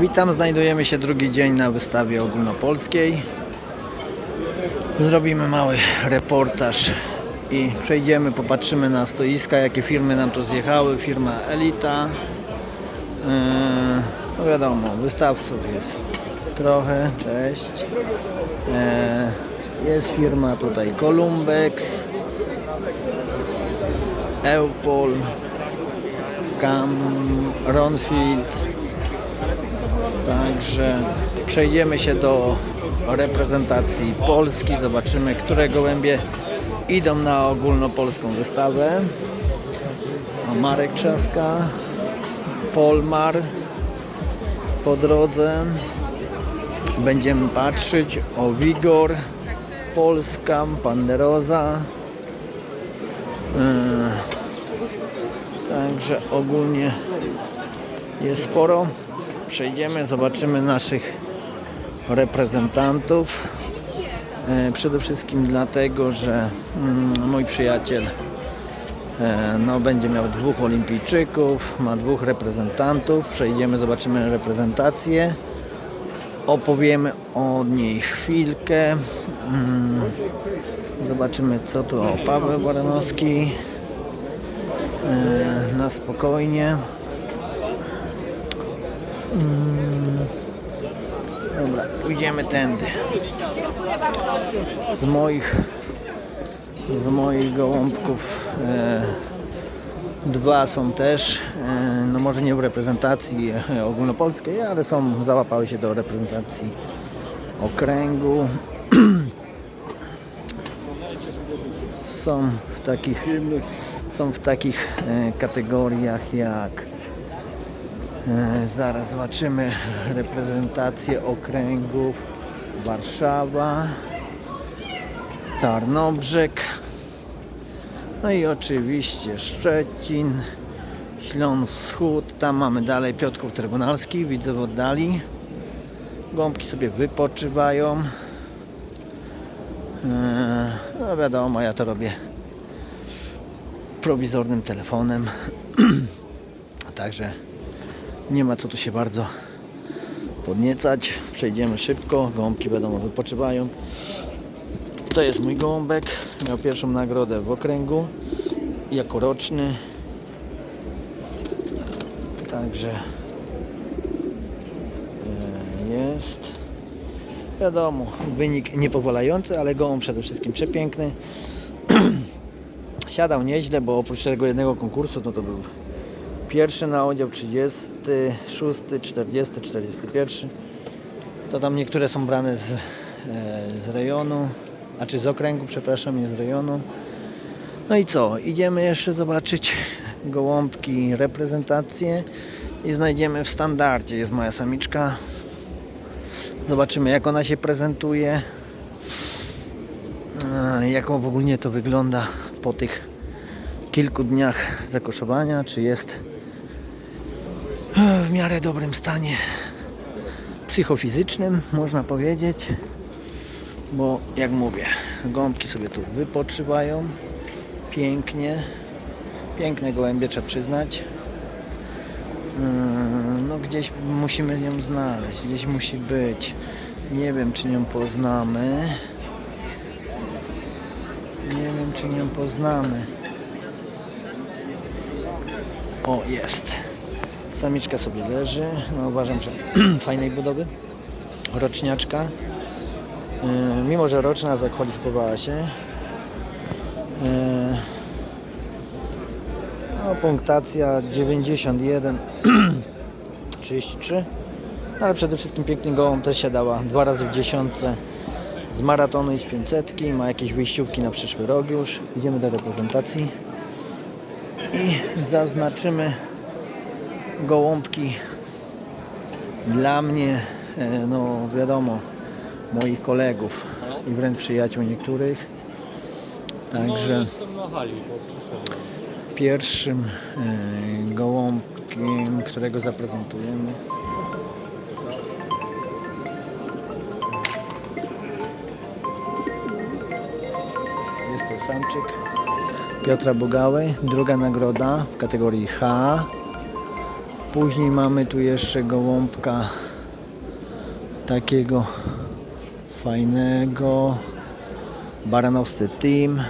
Witam, znajdujemy się drugi dzień na wystawie ogólnopolskiej. Zrobimy mały reportaż i przejdziemy, popatrzymy na stoiska, jakie firmy nam tu zjechały. Firma Elita. Yy, no wiadomo, wystawców jest trochę, cześć. Yy, jest firma tutaj Columbex, Eupol, Cam, Ronfield. Także przejdziemy się do reprezentacji Polski. Zobaczymy, które gołębie idą na ogólnopolską wystawę. Marek Trzaska, Polmar po drodze. Będziemy patrzeć o Wigor, Polska, Panderoza. Yy, Także ogólnie jest sporo. Przejdziemy, zobaczymy naszych reprezentantów. E, Przede wszystkim dlatego, że mm, mój przyjaciel e, no, będzie miał dwóch olimpijczyków, ma dwóch reprezentantów. Przejdziemy, zobaczymy reprezentację. Opowiemy o niej chwilkę. Mm, Zobaczymy co tu o Paweł Baranowski. E, Na spokojnie. Dobra, pójdziemy tędy. Z moich z moich gołąbków e, dwa są też, e, no może nie w reprezentacji e, ogólnopolskiej, ale są, załapały się do reprezentacji okręgu. są w takich są w takich e, kategoriach jak Zaraz zobaczymy reprezentację okręgów Warszawa, Tarnobrzeg, no i oczywiście Szczecin, Śląsk Wschód, tam mamy dalej Piotrków Trybunalski, widzę w oddali. Gąbki sobie wypoczywają. E, No wiadomo, ja to robię prowizornym telefonem. Także nie ma co tu się bardzo podniecać. Przejdziemy szybko. Gołąbki wiadomo wypoczywają. To jest mój gołąbek. Miał pierwszą nagrodę w okręgu jako roczny. Także e, jest. Wiadomo, wynik niepowalający, ale gołąb przede wszystkim przepiękny. Siadał nieźle, bo oprócz tego jednego konkursu, no to był Pierwszy na oddział 36, 40, 41. To tam niektóre są brane z, e, z rejonu, a czy z okręgu, przepraszam, nie z rejonu. No i co? Idziemy jeszcze zobaczyć gołąbki, reprezentację i znajdziemy w standardzie. Jest moja samiczka. Zobaczymy jak ona się prezentuje. E, Jak w ogóle to wygląda po tych kilku dniach zakoszowania, czy jest w miarę dobrym stanie psychofizycznym, można powiedzieć, bo jak mówię, gąbki sobie tu wypoczywają pięknie, piękne gołębie trzeba przyznać. Yy, No gdzieś musimy ją znaleźć, gdzieś musi być. Nie wiem czy ją poznamy. Nie wiem czy ją poznamy. O, jest. Samiczka sobie leży. No uważam, że fajnej budowy. Roczniaczka. Yy, mimo, że roczna zakwalifikowała się. Yy, no, punktacja 91 33 ale przede wszystkim pięknie gołą też się dała dwa razy w dziesiątce z maratonu i z 500 ma jakieś wyjściówki na przyszły rok już idziemy do reprezentacji i zaznaczymy gołąbki dla mnie, e, no wiadomo, moich kolegów i wręcz przyjaciół niektórych. Także przyszedłem. pierwszym e, gołąbkiem, którego zaprezentujemy. Jest to samczyk Piotra Bogałej, druga nagroda w kategorii H. Później mamy tu jeszcze gołąbka takiego fajnego baranowscy team.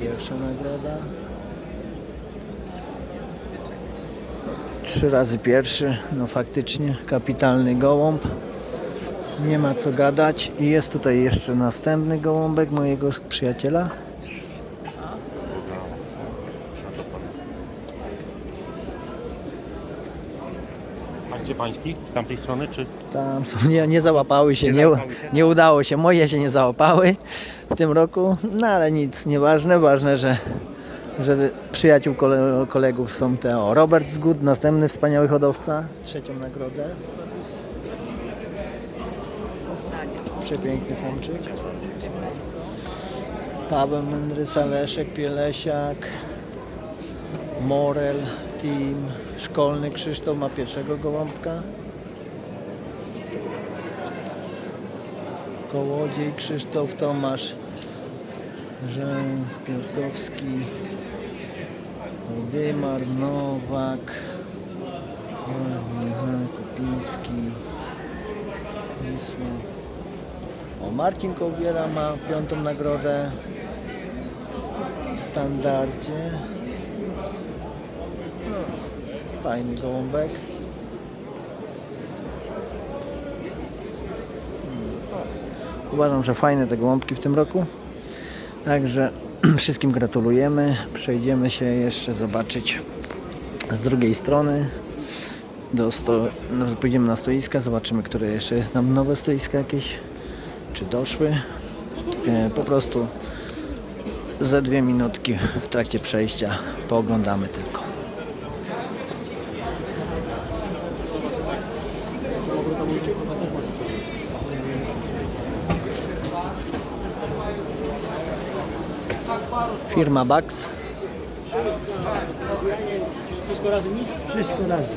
Pierwsza nagroda. Trzy razy pierwszy, no faktycznie kapitalny gołąb. Nie ma co gadać. I jest tutaj jeszcze następny gołąbek mojego przyjaciela. Gdzie pański? Z tamtej strony, czy? Tam są, nie, nie załapały się, Nie nie, załapały się? nie udało się. Moje się nie załapały w tym roku, no ale nic, nieważne. Ważne, że, że przyjaciół kole, kolegów są te. O, Robert Zgud, następny wspaniały hodowca, trzecią nagrodę. Przepiękny samczyk. Paweł Mędrysa, Leszek Pielesiak, Morel, Szkolny Krzysztof ma pierwszego gołąbka. Kołodziej, Krzysztof Tomasz, Żeń, Piotrkowski, Waldymar, Nowak, Michał Kupiński, Wisła. O, Marcin Kołbiera ma piątą nagrodę w standardzie. Fajny gołąbek. Uważam, że fajne te gołąbki w tym roku. Także wszystkim gratulujemy. Przejdziemy się jeszcze zobaczyć z drugiej strony. Do sto... no, pójdziemy na stoiska, zobaczymy, które jeszcze nam nowe stoiska jakieś, czy doszły. E, po prostu ze dwie minutki w trakcie przejścia pooglądamy tylko. Firma Bax. Wszystko razem.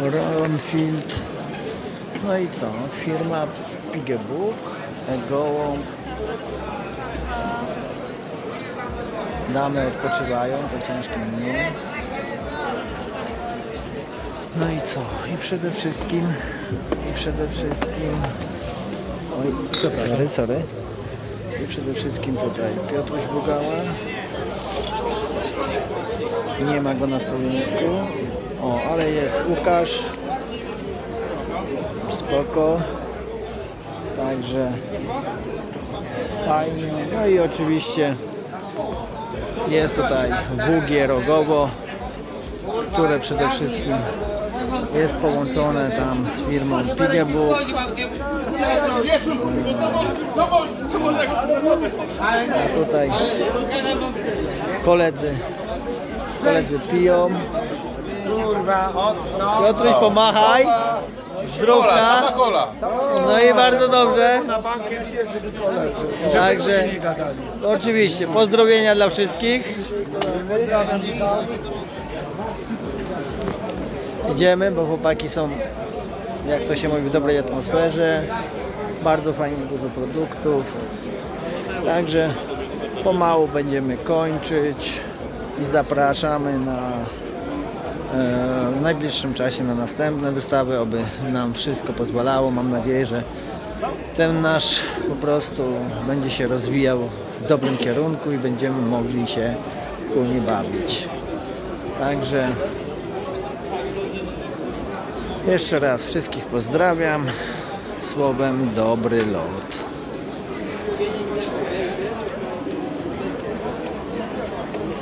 Ronfield. No i co? Firma Pigebook, Gołąb. Damy odpoczywają po ciężkim dniu. No i co? I przede wszystkim, i przede wszystkim, oj, sorry, sorry. I przede wszystkim tutaj Piotruś Bugała. Nie ma go na stołnisku. O, ale jest Łukasz. Spoko. Także fajnie. No i oczywiście jest tutaj WG Rogowo, które przede wszystkim jest połączone tam z firmą Pigebook. A tutaj koledzy, koledzy piją. Piotruś pomachaj. Zdrówka. No i bardzo dobrze. Także oczywiście pozdrowienia dla wszystkich. Idziemy, bo chłopaki są, jak to się mówi, w dobrej atmosferze. Bardzo fajnie dużo produktów. Także pomału będziemy kończyć i zapraszamy na w najbliższym czasie na następne wystawy, aby nam wszystko pozwalało. Mam nadzieję, że ten nasz po prostu będzie się rozwijał w dobrym kierunku i będziemy mogli się wspólnie bawić. Także jeszcze raz wszystkich pozdrawiam. Słowem dobry lot.